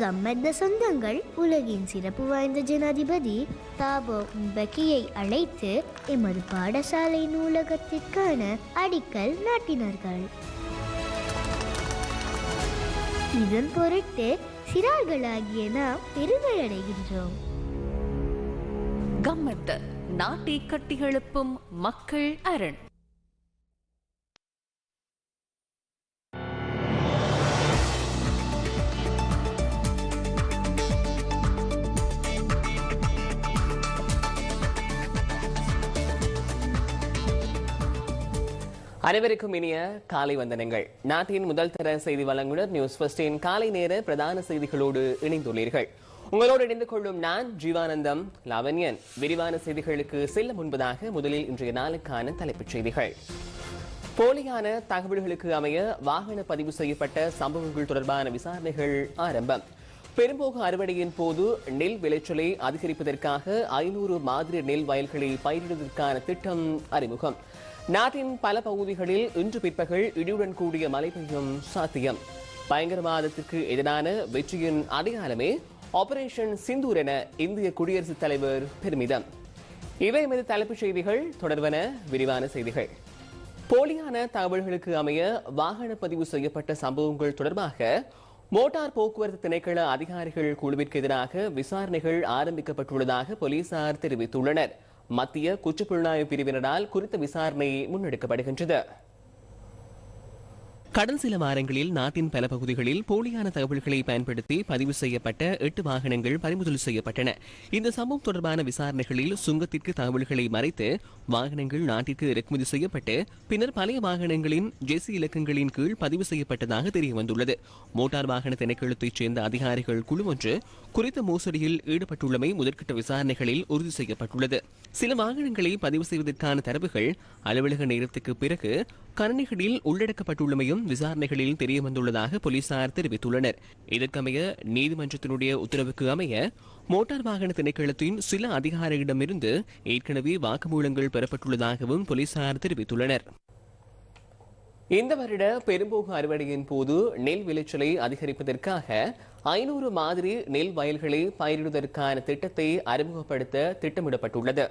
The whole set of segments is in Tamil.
கம்மத்த சொந்தங்கள் உலகின் சிறப்பு வாய்ந்த ஜனாதிபதி தாபோ பக்கியை அழைத்து எமது பாடசாலை நூலகத்திற்கான அடிக்கல் நாட்டினார்கள். இதன் பொருட்டு சிறார்களாகிய நாம் பெருமை அடைகின்றோம் கம்மத்து நாட்டை கட்டிகளுப்பும் மக்கள் அரண். அனைவருக்கும் இனிய காலை வந்தனங்கள். நாட்டின் முதல் தர செய்தி வழங்குனர் நியூஸ் ஃபர்ஸ்டின் காலை நேர பிரதான செய்திகளோடு இணைந்துள்ளீர்கள். உங்களோடு இணைந்து கொள்ளும் நான் ஜீவானந்தம் லாவண்யன். விரிவான செய்திகளுக்கு செல்ல முன்பதாக முதலில் இன்றைய நாளுக்கான தலைப்புச் செய்திகள். போலியான தகவல்களுக்கு அமைய வாகன பதிவு செய்யப்பட்ட சம்பவங்கள் தொடர்பான விசாரணைகள் ஆரம்பம். பெரும்போக அறுவடையின் போது நெல் விளைச்சலை அதிகரிப்பதற்காக ஐநூறு மாதிரி நெல் வயல்களை பயிரிடுவதற்கான திட்டம் அறிமுகம். நாட்டின் பல பகுதிகளில் இன்று பிற்பகல் இடியுடன் கூடிய மழை பெய்யும் சாத்தியம். பயங்கரவாதத்திற்கு எதிரான வெற்றியின் அடையாளமே ஆபரேஷன் சிந்தூர் என இந்திய குடியரசுத் தலைவர் பெருமிதம். இவை மீது தலைப்புச் செய்திகள். தொடர்வன விரிவான செய்திகள். போலியான தகவல்களுக்கு அமைய வாகன பதிவு செய்யப்பட்ட சம்பவங்கள் தொடர்பாக மோட்டார் போக்குவரத்து திணைக்கள அதிகாரிகள் குழுவிற்கு எதிராக விசாரணைகள் ஆரம்பிக்கப்பட்டுள்ளதாக போலீசார் தெரிவித்துள்ளனர். மத்திய குற்றப்புலனாய்வு பிரிவினரால் குறித்த விசாரணை முன்னெடுக்கப்படுகின்றது. கடந்த சில வாரங்களில் நாட்டின் பல பகுதிகளில் போலியான தகவல்களை பயன்படுத்தி பதிவு செய்யப்பட்ட எட்டு வாகனங்கள் பறிமுதல் செய்யப்பட்டன. இந்த சம்பவம் தொடர்பான விசாரணைகளில் சுங்கத்திற்கு தகவல்களை மறைத்து வாகனங்கள் நாட்டிற்கு இறக்குமதி செய்யப்பட்டு பின்னர் பழைய வாகனங்களின் ஜெசி இலக்கங்களின் கீழ் பதிவு செய்யப்பட்டதாக தெரிய வந்துள்ளது மோட்டார் வாகன திணைக்களத்தைச் சேர்ந்த அதிகாரிகள் குழு ஒன்று குறித்த மோசடியில் ஈடுபட்டுள்ளமை முதற்கட்ட விசாரணைகளில் உறுதி செய்யப்பட்டுள்ளது. சில வாகனங்களை பதிவு செய்வதற்கான தரவுகள் அலுவலக நேரத்துக்கு பிறகு கணனிகளில் உள்ளடக்கப்பட்டுள்ளமையும் விசாரணைகளில் தெரியவந்துள்ளதாக போலீசார் தெரிவித்துள்ளனர். இதற்கமைய நீதிமன்றத்தினுடைய உத்தரவுக்கு அமைய மோட்டார் வாகன திணைக்களத்தின் சில அதிகாரிகளிடமிருந்து ஏற்கனவே வாக்குமூலங்கள் பெறப்பட்டுள்ளதாகவும் போலீசார் தெரிவித்துள்ளனர். இந்த வருட பெரும்போக அறுவடையின் போது நெல் விளைச்சலை அதிகரிப்பதற்காக ஐநூறு மாதிரி நெல் வயல்களை பயிரிடுவதற்கான திட்டத்தை அறிமுகப்படுத்த திட்டமிடப்பட்டுள்ளது.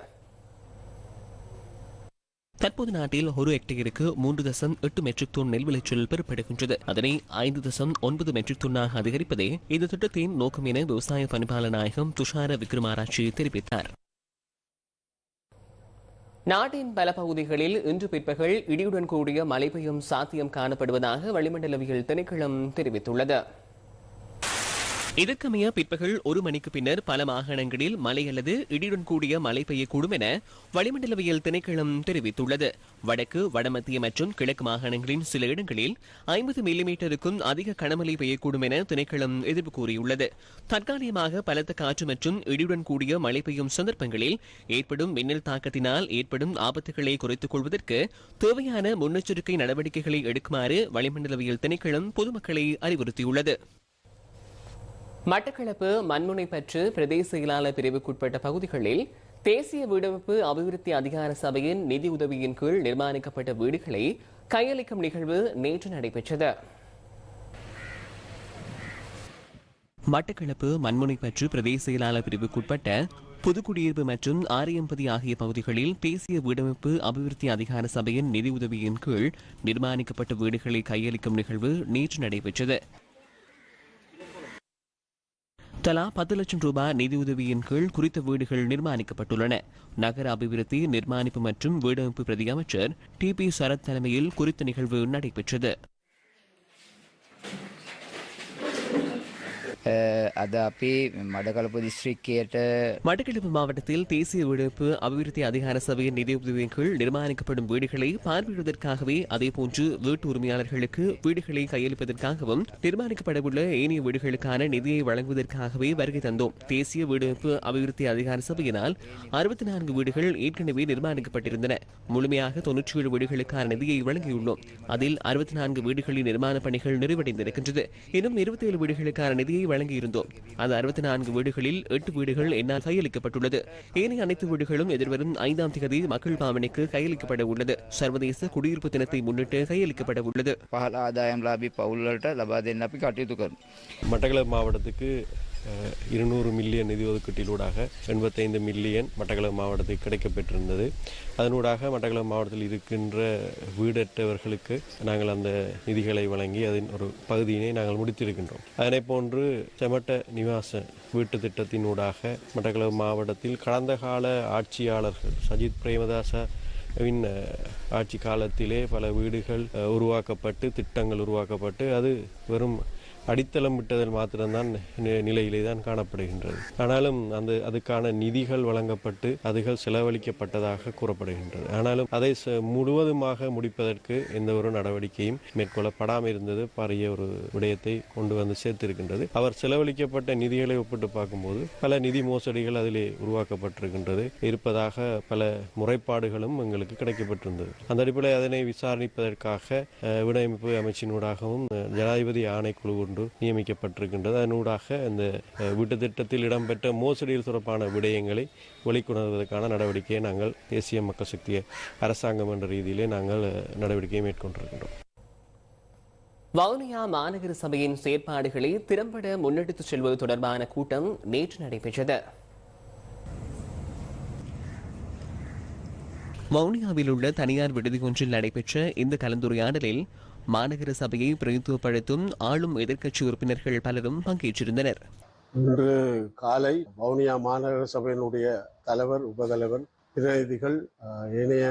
தற்போது நாட்டில் ஒரு ஹெக்டேருக்கு மூன்று தசம் எட்டு மெட்ரிக் டன் நெல் விளைச்சல் பெறப்படுகின்றது. அதனை ஐந்து தசம் ஒன்பது மெட்ரிக் டன்னாக அதிகரிப்பதே இந்த திட்டத்தின் நோக்கம் என விவசாய பணிப்பாளர் நாயகம் துஷார விக்ரமாராட்சி தெரிவித்தார். நாட்டின் பல பகுதிகளில் இன்று பிற்பகல் இடியுடன் கூடிய மழை பெய்யும் சாத்தியம் காணப்படுவதாக வளிமண்டலவியல் திணைக்களம் தெரிவித்துள்ளது. இதற்கமைய பிற்பகல் ஒரு மணிக்கு பின்னர் பல மாகாணங்களில் மழை அல்லது இடியுடன் கூடிய மழை பெய்யக்கூடும் என வளிமண்டலவியல் திணைக்களம் தெரிவித்துள்ளது. வடக்கு வடமத்திய மற்றும் கிழக்கு மாகாணங்களின் சில இடங்களில் ஐம்பது மில்லிமீட்டருக்கும் அதிக கனமழை பெய்யக்கூடும் என திணைக்களம் எதிர்ப்பு கூறியுள்ளது. தற்காலிகமாக பலத்த காற்று மற்றும் இடியுடன் கூடிய மழை பெய்யும் சந்தர்ப்பங்களில் ஏற்படும் மின்னல் தாக்கத்தினால் ஏற்படும் ஆபத்துகளை குறைத்துக் கொள்வதற்கு தேவையான முன்னெச்சரிக்கை நடவடிக்கைகளை எடுக்குமாறு வளிமண்டலவியல் திணைக்களம் பொதுமக்களை அறிவுறுத்தியுள்ளது. மட்டக்களப்பு மண்முனை பற்று பிரதேச செயலாளர் பிரிவுக்குட்பட்ட பகுதிகளில் தேசிய வீடமைப்பு அபிவிருத்தி அதிகார சபையின் நிதி உதவியின் கீழ் நிர்மாணிக்கப்பட்ட வீடுகளை கையளிக்கும் நிகழ்வு நேற்று நடைபெற்றது. மட்டக்களப்பு மண்முனை பற்று பிரதேச செயலாளர் பிரிவுக்குட்பட்ட புதுக்குடியிருப்பு மற்றும் ஆரியம்பதி ஆகிய பகுதிகளில் தேசிய வீடமைப்பு அபிவிருத்தி அதிகார சபையின் நிதி உதவியின் கீழ் நிர்மாணிக்கப்பட்ட வீடுகளை கையளிக்கும் நிகழ்வு நேற்று நடைபெற்றது. தலா பத்து லட்சம் ரூபாய் நிதியுதவியின் கீழ் குறித்த வீடுகள் நிர்மாணிக்கப்பட்டுள்ளன. நகர அபிவிருத்தி நிர்மாணிப்பு மற்றும் வீடமைப்பு பிரதி அமைச்சர் டி பி சரத் தலைமையில் குறித்த நிகழ்வு நடைபெற்றது. අද අපි මඩකලපු දිස්ත්‍රික්කයට மட்டக்களப்பு மாவட்டத்தில் தேசிய வீடமைப்பு அபிவிருத்தி அதிகார சபையின் நிதியுதவியின் கீழ் நிர்மாணிக்கப்படும் வீடுகளை பார்வையிடுவதற்காகவே அதேபோன்று வீட்டு உரிமையாளர்களுக்கு வீடுகளை கையளிப்பதற்காகவும் நிர்மாணிக்கப்படவுள்ள ஏனைய வீடுகளுக்கான நிதியை வழங்குவதற்காகவே வருகை தந்தோம் தேசிய வீடமைப்பு அபிவிருத்தி அதிகார சபையினால் அறுபத்தி நான்கு வீடுகள் ஏற்கனவே நிர்மாணிக்கப்பட்டிருந்தன முழுமையாக தொன்னூற்றி ஏழு வீடுகளுக்கான நிதியை வழங்கியுள்ளோம் அதில் அறுபத்தி நான்கு வீடுகளின் நிர்மாண பணிகள் நிறைவடைந்திருக்கின்றது இன்னும் இருபத்தி ஏழு வீடுகளுக்கான நிதியை வழங்கியிருந்தோம். அந்த அறுபத்தி நான்கு வீடுகளில் எட்டு வீடுகள் என்னால் கையளிக்கப்பட்டுள்ளது. ஏனைய அனைத்து வீடுகளும் எதிர்வரும் ஐந்தாம் தேதி மக்கள் பாவனைக்கு கையளிக்கப்பட உள்ளது. சர்வதேச குடியிருப்பு தினத்தை முன்னிட்டு கையளிக்கப்பட உள்ளது. மட்டக்களப்பு மாவட்டத்துக்கு இருநூறு மில்லியன் நிதி ஒதுக்கீட்டிலூடாக எண்பத்தைந்து மில்லியன் மட்டக்களப்பு மாவட்டத்துக்கு கிடைக்கப்பெற்றிருந்தது அதனூடாக மட்டக்களப்பு மாவட்டத்தில் இருக்கின்ற வீடற்றவர்களுக்கு நாங்கள் அந்த நிதிகளை வழங்கி அதன் ஒரு பகுதியினை நாங்கள் முடித்திருக்கின்றோம். அதனை போன்று செமட்ட நிவாச வீட்டு திட்டத்தினூடாக மட்டக்களப்பு மாவட்டத்தில் கடந்த கால ஆட்சியாளர்கள் சஜித் பிரேமதாச வின் ஆட்சி காலத்திலே பல வீடுகள் உருவாக்கப்பட்டு திட்டங்கள் உருவாக்கப்பட்டு அது வெறும் அடித்தளம் விட்டதில் மாத்திரம்தான் நிலையிலே தான் காணப்படுகின்றது. ஆனாலும் அந்த அதுக்கான நிதிகள் வழங்கப்பட்டு அதுகள் செலவழிக்கப்பட்டதாக கூறப்படுகின்றது. ஆனாலும் அதை ச- முழுவதுமாக முடிப்பதற்கு எந்த ஒரு நடவடிக்கையும் மேற்கொள்ளப்படாமல் இருந்தது பாரிய ஒரு விடயத்தை கொண்டு வந்து சேர்த்திருக்கின்றது. அவர் செலவழிக்கப்பட்ட நிதிகளை ஒப்பிட்டு பார்க்கும்போது பல நிதி மோசடிகள் அதிலே உருவாக்கப்பட்டிருக்கின்றது. இருப்பதாக பல முறைப்பாடுகளும் எங்களுக்கு கிடைக்கப்பட்டிருந்தது. அந்த அடிப்படையில் அதனை விசாரணிப்பதற்காக விடையமைப்பு அமைச்சினூடாகவும் அஹ், ஜனாதிபதி ஆணைக்குழு ஒன்று நியமிக்கப்பட்டிருக்கின்றது. அதனூடாக இந்த வீட்டு திட்டத்தில் இடம்பெற்ற மோசடியில் தொடர்பான விடயங்களை வெளிக்கொணர்வதற்கான நடவடிக்கையை நாங்கள் தேசிய மக்கள் சக்தி அரசாங்கம் என்ற ரீதியிலே நாங்கள் நடவடிக்கையை மேற்கொண்டிருக்கின்றோம். வவுனியா மாநகர சபையின் செயற்பாடுகளை திறம்பட முன்னெடுத்துச் செல்வது தொடர்பான கூட்டம் நேற்று நடைபெற்றது. வவுனியாவில் உள்ள தனியார் விடுதி ஒன்றில் நடைபெற்ற இந்த கலந்துரையாடலில் மாநகர சபையை பிரதித்துவப்படுத்தும் ஆளும் எதிர்க்கட்சி உறுப்பினர்கள் பலரும் பங்கேற்றிருந்தனர். இன்று காலை வவுனியா மாநகர சபையினுடைய தலைவர் உபதலைவர் பிரதிநிதிகள் இணைய ஏனைய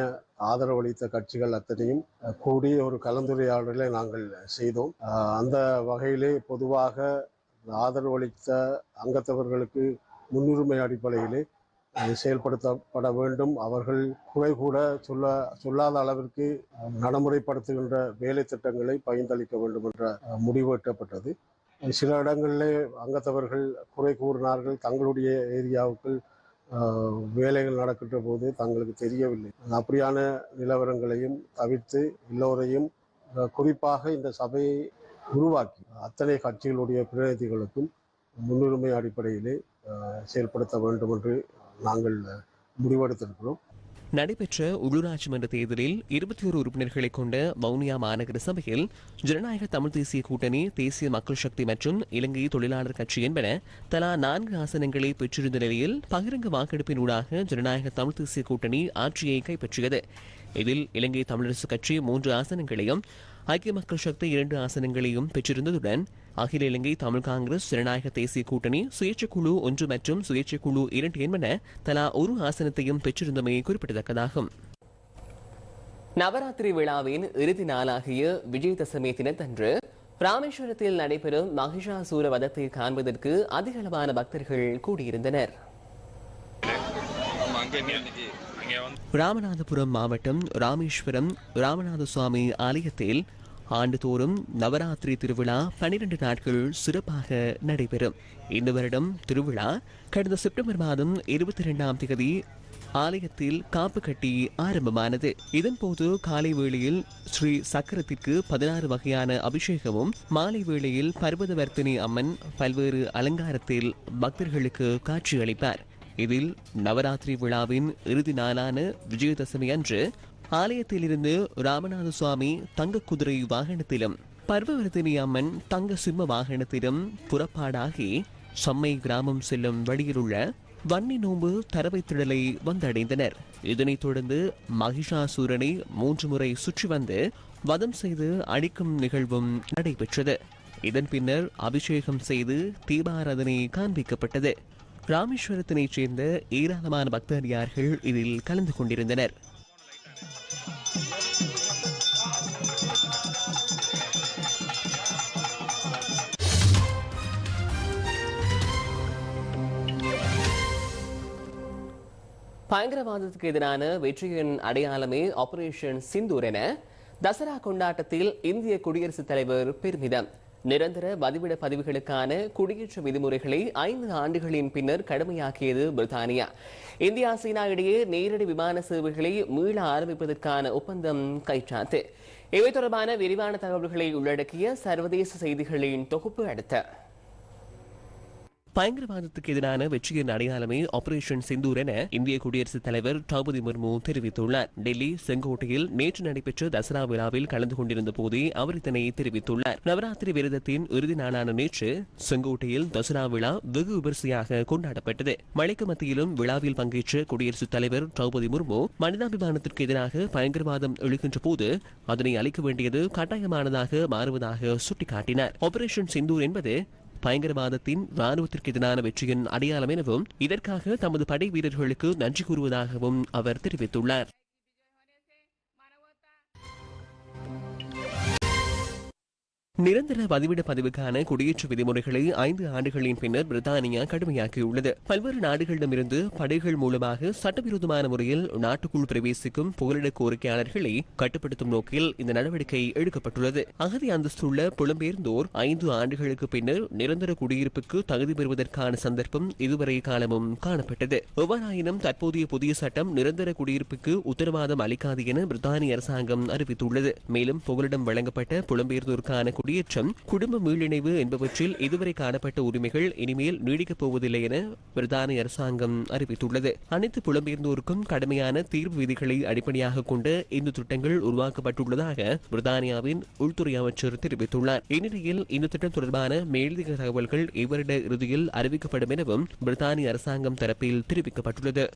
ஆதரவளித்த கட்சிகள் அத்தனையும் கூடி ஒரு கலந்துரையாடலை நாங்கள் செய்தோம். அந்த வகையிலே பொதுவாக ஆதரவளித்த அங்கத்தவர்களுக்கு முன்னுரிமை அடிப்படையிலே செயல்படுத்தப்பட வேண்டும். அவர்கள் குறை கூட சொல்ல சொல்லாத அளவிற்கு நடைமுறைப்படுத்துகின்ற வேலை திட்டங்களை பகிர்ந்தளிக்க வேண்டும் என்ற முடிவு எட்டப்பட்டது. சில இடங்களிலே அங்கத்தவர்கள் குறை கூறினார்கள். தங்களுடைய ஏரியாவுக்குள் வேலைகள் நடக்கின்ற போது தங்களுக்கு தெரியவில்லை. அப்படியான நிலவரங்களையும் தவிர்த்து எல்லோரையும் குறிப்பாக இந்த சபையை உருவாக்கி அத்தனை கட்சிகளுடைய பிரதிநிதிகளுக்கும் முன்னுரிமை அடிப்படையிலே செயல்படுத்த வேண்டும் என்று நாங்கள் முடிவெடுத்திருக்கிறோம். நடைபெற்ற உள்ளூராட்சி மன்ற தேர்தலில் இருபத்தி ஒரு உறுப்பினர்களை கொண்ட வவுனியா மாநகர சபையில் ஜனநாயக தமிழ் தேசிய கூட்டணி தேசிய மக்கள் சக்தி மற்றும் இலங்கை தொழிலாளர் கட்சி என்பன தலா நான்கு ஆசனங்களை பெற்றிருந்த நிலையில் பகிரங்க வாக்கெடுப்பினூடாக ஜனநாயக தமிழ் தேசிய கூட்டணி ஆட்சியை கைப்பற்றியது. இதில் இலங்கை தமிழரசு கட்சி மூன்று ஆசனங்களையும் ஐக்கிய மக்கள் சக்தி இரண்டு ஆசனங்களையும் பெற்றிருந்ததுடன் அகில இலங்கை தமிழ் காங்கிரஸ் ஜனநாயக தேசிய கூட்டணி சுயேட்சை குழு ஒன்று மற்றும் சுயேட்சை குழு இரண்டு என்பன தலா ஒரு ஆசனத்தையும் பெற்றிருந்தமை குறிப்பிடத்தக்கதாகும். நவராத்திரி விழாவின் இறுதி நாளாகிய விஜயதசமி தினத்தன்று ராமேஸ்வரத்தில் நடைபெறும் மகிஷாசூர வதத்தை காண்பதற்கு அதிகளவான பக்தர்கள் கூடியிருந்தனர். ராமநாதபுரம் மாவட்டம் ராமேஸ்வரம் ராமநாத சுவாமி ஆலயத்தில் ஆண்டுதோறும் நவராத்திரி திருவிழா பனிரெண்டு நாட்கள் சிறப்பாக நடைபெறும். இந்த வருடம் திருவிழா கடந்த செப்டம்பர் மாதம் இருபத்தி ரெண்டாம் தேதி ஆலயத்தில் காப்பு கட்டி ஆரம்பமானது. இதன்போது காலை வேளையில் ஸ்ரீ சக்கரத்திற்கு பதினாறு வகையான அபிஷேகமும் மாலை வேளையில் பர்வதவர்த்தினி அம்மன் பல்வேறு அலங்காரத்தில் பக்தர்களுக்கு காட்சியளிப்பார் இதில் நவராத்திரி விழாவின் இறுதி நாளான விஜயதசமி அன்று ஆலயத்திலிருந்து ராமநாத சுவாமி தங்க குதிரை வாகனத்திலும் பர்வவர்த்தினி அம்மன் தங்க சிம்ம வாகனத்திலும் புறப்பாடாகி செம்மை கிராமம் செல்லும் வழியிலுள்ள வன்னி நோம்பு தரவை திடலை வந்தடைந்தனர். இதனைத் தொடர்ந்து மகிஷாசூரனை மூன்று முறை சுற்றி வந்து வதம் செய்து அழிக்கும் நிகழ்வும் நடைபெற்றது. இதன் பின்னர் அபிஷேகம் செய்து தீபாராதனை காண்பிக்கப்பட்டது. ராமேஸ்வரத்தினைச் சேர்ந்த ஏராளமான பக்தரியார்கள் இதில் கலந்து கொண்டிருந்தனர். பயங்கரவாதத்துக்கு எதிரான வெற்றியின் அடையாளமே ஆபரேஷன் சிந்தூர் என தசரா கொண்டாட்டத்தில் இந்திய குடியரசுத் தலைவர் பெருமிதம். நிரந்தர வதிவிட பதிவுகளுக்கான குடியேற்ற விதிமுறைகளை ஐந்து ஆண்டுகளின் பின்னர் கடுமையாக்கியது பிரித்தானியா. இந்தியா சீனா இடையே நேரடி விமான சேவைகளை மீள ஆரம்பிப்பதற்கான ஒப்பந்தம் கைச்சாத்து. இவை தொடர்பான விரிவான தகவல்களை உள்ளடக்கிய சர்வதேச செய்திகளின் தொகுப்பு அடுத்த. பயங்கரவாதத்துக்கு எதிரான வெற்றியின் அடையாளமே ஆபரேஷன் சிந்தூர் என இந்திய குடியரசுத் தலைவர் திரௌபதி முர்மு தெரிவித்துள்ளார். டெல்லி செங்கோட்டையில் நேற்று நடைபெற்ற தசரா விழாவில் கலந்து கொண்டிருந்த போதே அவர் இதனை தெரிவித்துள்ளார். நவராத்திரி விரதத்தின் இறுதி நாளான நேற்று செங்கோட்டையில் தசரா விழா வெகு விமரிசையாக கொண்டாடப்பட்டது. மழைக்கு மத்தியிலும் விழாவில் பங்கேற்ற குடியரசுத் தலைவர் திரௌபதி முர்மு மனிதாபிமானத்திற்கு எதிராக பயங்கரவாதம் எழுகின்ற போது அதனை அளிக்க வேண்டியது கட்டாயமானதாக மாறுவதாக சுட்டிக்காட்டினார். ஆபரேஷன் சிந்தூர் என்பது பயங்கரவாதத்தின் ராணுவத்திற்கு எதிரான வெற்றியின் அடையாளம் எனவும் இதற்காக தமது படை வீரர்களுக்கு நன்றி கூறுவதாகவும் அவர் தெரிவித்துள்ளார். நிரந்தர பதிவிட பதிவுக்கான குடியேற்ற விதிமுறைகளை ஐந்து ஆண்டுகளின் பின்னர் பிரித்தானியா கடுமையாக்கியுள்ளது. பல்வேறு நாடுகளிடமிருந்து படைகள் மூலமாக சட்டவிரோதமான முறையில் நாட்டுக்குள் பிரவேசிக்கும் புகலிட கோரிக்கையாளர்களை கட்டுப்படுத்தும் நோக்கில் இந்த நடவடிக்கை எடுக்கப்பட்டுள்ளது. அகதி அந்தஸ்துள்ள புலம்பெயர்ந்தோர் ஐந்து ஆண்டுகளுக்கு பின்னர் நிரந்தர குடியிருப்புக்கு தகுதி பெறுவதற்கான சந்தர்ப்பம் இதுவரை காலமும் காணப்பட்டது. எவ்வாறாயினும் தற்போதைய புதிய சட்டம் நிரந்தர குடியிருப்புக்கு உத்தரவாதம் அளிக்காது என பிரித்தானிய அரசாங்கம் அறிவித்துள்ளது. மேலும் புகலிடம் வழங்கப்பட்ட புலம்பெயர்ந்தோருக்கான குடியேற்றம் குடும்ப மீளிணைவு என்பவற்றில் இதுவரை காணப்பட்ட உரிமைகள் இனிமேல் நீடிக்கப் போவதில்லை என பிரித்தானிய அரசாங்கம் அறிவித்துள்ளது. அனைத்து புலம்பெயர்ந்தோருக்கும் கடுமையான தீர்வு விதிகளை அடிப்படையாக கொண்டு இந்த திட்டங்கள் உருவாக்கப்பட்டுள்ளதாக பிரித்தானியாவின் உள்துறை அமைச்சர் தெரிவித்துள்ளார். இந்நிலையில் இந்த திட்டம் தொடர்பான மேலதிக தகவல்கள் இவரிட இறுதியில் அறிவிக்கப்படும் எனவும் பிரித்தானிய அரசாங்கம் தரப்பில் தெரிவிக்கப்பட்டுள்ளது.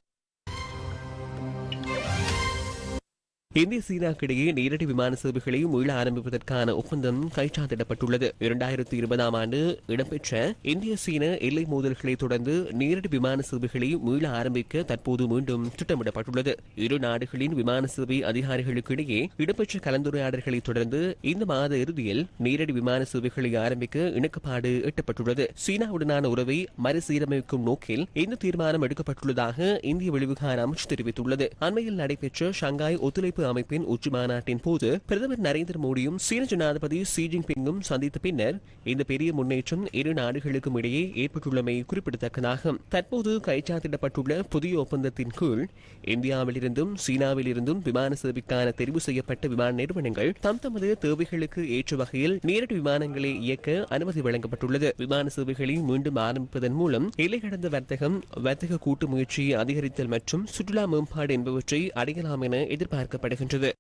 இந்திய சீனாக்கிடையே நேரடி விமான சேவைகளை மீள ஆரம்பிப்பதற்கான ஒப்பந்தம் கைச்சாத்திடப்பட்டுள்ளது. இரண்டாயிரத்தி இருபதாம் ஆண்டு இடம்பெற்ற இந்திய சீன எல்லை மோதல்களை தொடர்ந்து நேரடி விமான சேவைகளை மீள ஆரம்பிக்க தற்போது மீண்டும் திட்டமிடப்பட்டுள்ளது. இரு நாடுகளின் விமான சேவை அதிகாரிகளுக்கிடையே இடம்பெற்ற கலந்துரையாடல்களை தொடர்ந்து இந்த மாத இறுதியில் நேரடி விமான சேவைகளை ஆரம்பிக்க இணக்கப்பாடு எட்டப்பட்டுள்ளது. சீனாவுடனான உறவை மறுசீரமைக்கும் நோக்கில் இந்த தீர்மானம் எடுக்கப்பட்டுள்ளதாக இந்திய வெளிவிகார அமைச்சு தெரிவித்துள்ளது. அண்மையில் நடைபெற்ற ஷங்காய் ஒத்துழைப்பு அமைப்பின் உச்சி மாநாட்டின் போது பிரதமர் நரேந்திர மோடியும் சீன ஜனாதிபதி ஷி ஜின்பிங்கும் சந்தித்த பின்னர் இந்த பெரிய முன்னேற்றம் இரு நாடுகளுக்கும் இடையே ஏற்பட்டுள்ளமை குறிப்பிடத்தக்கதாகும் தற்போது கைச்சாத்திடப்பட்டுள்ள புதிய ஒப்பந்தத்தின் கீழ் இந்தியாவிலிருந்தும் சீனாவிலிருந்தும் விமான சேவைக்கான தெரிவு செய்யப்பட்ட விமான நிறுவனங்கள் தம் தமது தேவைகளுக்கு ஏற்ற வகையில் நேரடி விமானங்களை இயக்க அனுமதி வழங்கப்பட்டுள்ளது. விமான சேவைகளை மீண்டும் ஆரம்பிப்பதன் மூலம் எல்லை கடந்த வர்த்தகம் வர்த்தக கூட்டு முயற்சியை அதிகரித்தல் மற்றும் சுற்றுலா மேம்பாடு என்பவற்றை அடையலாம் என எதிர்பார்க்கப்படுகின்றது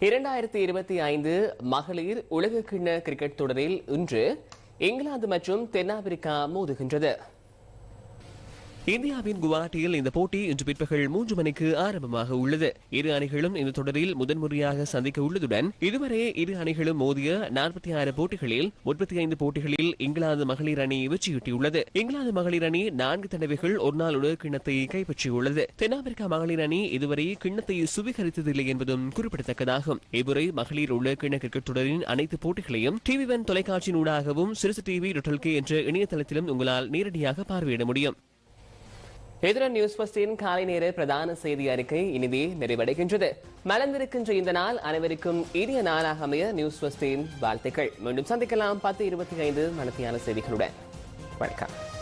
இரண்டாயிரத்தி இருபத்தி ஐந்து மகளிர் உலகக்கிண்ண கிரிக்கெட் தொடரில் இன்று இங்கிலாந்து மற்றும் தென்னாப்பிரிக்கா மோதுகின்றது. இந்தியாவின் குவாஹாட்டியில் இந்த போட்டி இன்று பிற்பகல் மூன்று மணிக்கு ஆரம்பமாக உள்ளது. இரு அணிகளும் இந்த தொடரில் முதன்முறையாக சந்திக்க உள்ளதுடன் இதுவரை இரு அணிகளும் மோதிய நாற்பத்தி ஆறு போட்டிகளில் முப்பத்தி ஐந்து போட்டிகளில் இங்கிலாந்து மகளிர் அணி வெற்றியீட்டியுள்ளது. இங்கிலாந்து மகளிர் அணி நான்கு தடவைகள் ஒருநாள் உலக கிண்ணத்தை கைப்பற்றியுள்ளது. தென்னாப்பிரிக்கா மகளிர் அணி இதுவரை கிண்ணத்தை சுவீகரித்ததில்லை என்பதும் குறிப்பிடத்தக்கதாகும். இவ்வுறை மகளிர் உலக கிண்ண கிரிக்கெட் தொடரின் அனைத்து போட்டிகளையும் டிவி ஒன் தொலைக்காட்சியின் ஊடாகவும் சிறுசு டிவி கே என்ற இணையதளத்திலும் உங்களால் நேரடியாக பார்வையிட முடியும். எதிரன் நியூஸ் பஸ்டின் காலை நேர பிரதான செய்தி அறிக்கை இனிதே நிறைவடைகின்றது. மலர்ந்திருக்கின்ற இந்த நாள் அனைவருக்கும் இனிய நாளாக அமைய நியூஸ் பஸ்டின் வாழ்த்துக்கள். மீண்டும் சந்திக்கலாம் பத்து இருபத்தி ஐந்து மனத்தியான செய்திகளுடன். வணக்கம்.